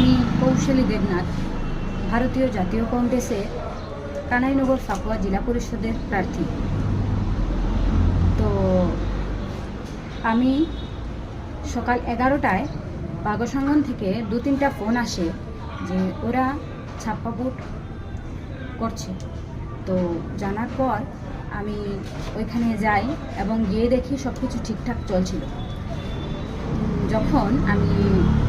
আমি কৌশলী দেবনাথ, ভারতীয় জাতীয় কংগ্রেসে কানাইনগর ফাকুয়া জেলা পরিষদের প্রার্থী। তো আমি সকাল এগারোটায় বাগসাঙ্গন থেকে দু তিনটা ফোন আসে যে ওরা ছাপ্পা ভোট করছে। তো জানার পর আমি ওইখানে যাই এবং গিয়ে দেখি সব কিছু ঠিকঠাক চলছিল। যখন আমি,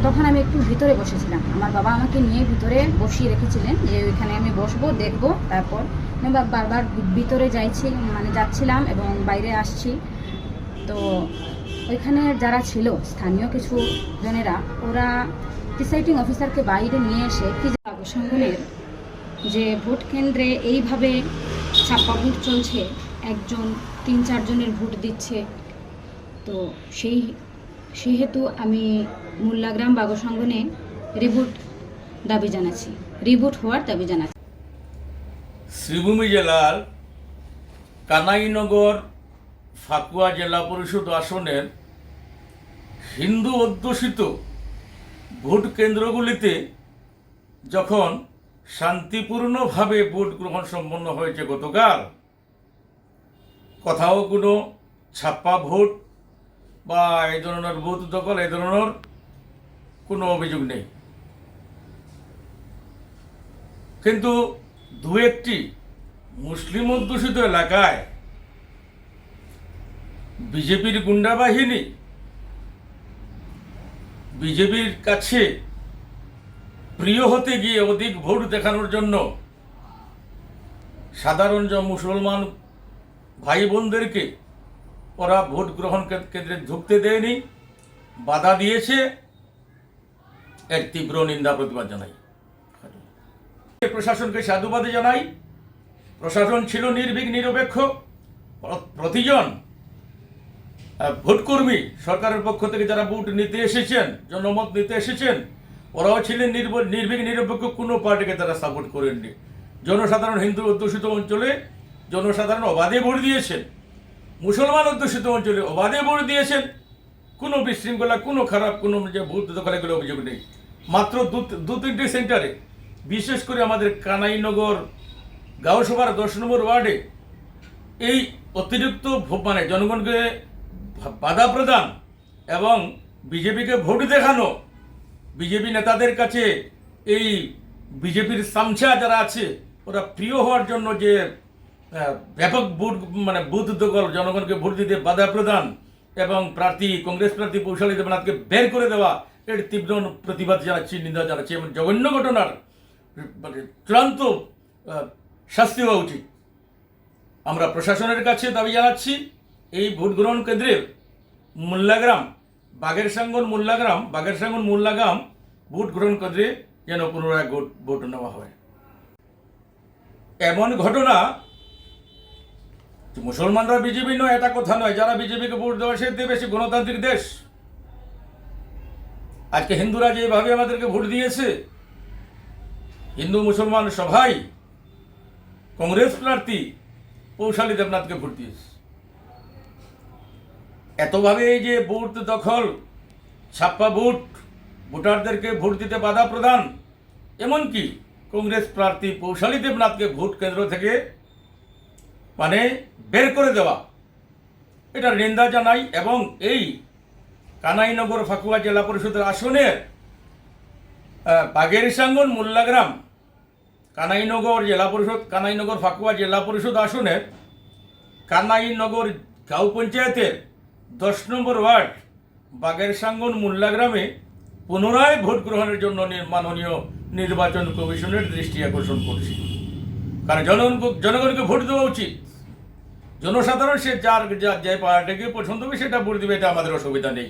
তখন আমি একটু ভিতরে বসেছিলাম। আমার বাবা আমাকে নিয়ে ভিতরে বসিয়ে রেখেছিলেন যে ওইখানে আমি বসবো, দেখব, তারপর বারবার ভিতরে যাইছি মানে যাচ্ছিলাম এবং বাইরে আসছি। তো ওইখানে যারা ছিল, স্থানীয় কিছু জনেরা, ওরা প্রিসাইডিং অফিসারকে বাইরে নিয়ে এসে কি সংগঠনের যে ভোট কেন্দ্রে এইভাবে ছাপ্পা ভোট চলছে, একজন তিন চারজনের ভোট দিচ্ছে, তো সেই সেহেতু আমি মোল্লাগ্রাম বাগসংগনে রিবুট দাবি জানাচ্ছি। রিবুট হওয়ার দাবি জানাচ্ছি। শ্রীভূমি জেলার কানাইনগর ফাকুয়া জেলা পরিষদ আসনের হিন্দু অধ্যুষিত ভোট কেন্দ্রগুলিতে যখন শান্তিপূর্ণভাবে ভোট গ্রহণ সম্পন্ন হয়েছে গতকাল, কোথাও কোনো ছাপ্পা ভোট বা এই ধরনের বুথ দখল, এই ধরনের কোনো অভিযোগ নেই। কিন্তু দু একটি মুসলিম অধ্যুষিত এলাকায় বিজেপির গুন্ডা বাহিনী বিজেপির কাছে প্রিয় হতে গিয়ে অধিক ভোট দেখানোর জন্য সাধারণ যে মুসলমান ভাই বোনদেরকে ওরা ভোট গ্রহণ কেন্দ্রে ঢুকতে দেয়নি, বাধা দিয়েছে। এর তীব্র নিন্দা, প্রতিবাদ জানাই। প্রশাসনকে সাধুবাদ জানাই। প্রশাসন ছিল নির্ভীক, নিরপেক্ষ। প্রতিজন ভোটকর্মী সরকারের পক্ষ থেকে যারা ভোট নিতে এসেছেন, জনমত নিতে এসেছেন, ওরাও ছিলেন নির্ভ- নির্ভীক, নিরপেক্ষ। কোনো পার্টিকে তারা সাপোর্ট করেননি। জনসাধারণ হিন্দু অধ্যুষিত অঞ্চলে জনসাধারণ অবাধে ভোট দিয়েছেন। মুসলমান অধ্যুষিত অঞ্চলে অবাধে ভোট দিয়েছেন। কোনো বিশৃঙ্খলা, কোনো খারাপ, কোনো যে ভূত দখল এগুলো অভিযোগ নেই। মাত্র দু তিনটি সেন্টারে, বিশেষ করে আমাদের কানাইনগর গাঁওসভার দশ নম্বর ওয়ার্ডে, এই অতিরিক্ত মানে জনগণকে বাধা প্রদান এবং বিজেপিকে ভোট দেখানো। বিজেপি নেতাদের কাছে এই বিজেপির সামছা যারা আছে, ওরা প্রিয় হওয়ার জন্য যে ব্যাপক ভোট মানে বুথ দখল, জনগণকে ভোট দিতে বাধা প্রদান এবং প্রার্থী, কংগ্রেস প্রার্থী কৌশলী দেবনাথকে বের করে দেওয়া, এর তীব্র প্রতিবাদ জানাচ্ছি, নিন্দা জানাচ্ছি এবং জঘন্য ঘটনার মানে চূড়ান্ত শাস্তি হওয়া উচিত। আমরা প্রশাসনের কাছে দাবি জানাচ্ছি, এই ভোট গ্রহণ কেন্দ্রে মোল্লাগ্রাম বাগের সাঙ্গন মোল্লাগ্রাম বাগের সাঙ্গন মোল্লাগ্রাম ভোট গ্রহণ কেন্দ্রে যেন পুনরায় ভোট নেওয়া হয়। এমন ঘটনা মুসলমানরা বিজেপি নয়, এটা কথা নয়। যারা বিজেপিকে ভোট দেওয়া সে সে গণতান্ত্রিক দেশ। আজকে হিন্দুরা যেভাবে আমাদেরকে ভোট দিয়েছে, হিন্দু মুসলমান সবাই কংগ্রেস প্রার্থী পৌশালী দেবনাথকে ভোট দিয়েছে। এতভাবে এই যে ভোট দখল, ছাপ্পা ভোট ভোটারদেরকে ভোট দিতে বাধা প্রদান, এমনকি কংগ্রেস প্রার্থী পৌশালী দেবনাথকে ভোট কেন্দ্র থেকে মানে বের করে দেওয়া। এটা নিন্দা জানাই এবং এই কানাইনগর ফাকুয়া জেলা পরিষদের আসনের বাগেরসাঙ্গন মোল্লাগ্রাম কানাইনগর জেলা পরিষদ, কানাইনগর ফাকুয়া জেলা পরিষদ আসনের কানাইনগর গাঁও পঞ্চায়েতের দশ নম্বর ওয়ার্ড বাগেরসাঙ্গন মোল্লাগ্রামে পুনরায় ভোট গ্রহণের জন্য মাননীয় নির্বাচন কমিশনের দৃষ্টি আকর্ষণ করছি। কারণ জনগণ জনগণকে ভোট দেওয়া উচিত। জনসাধারণ সে যার যা পার্টিকে পছন্দ হবে সেটা ভোট দেবে এটা আমাদের অসুবিধা নেই।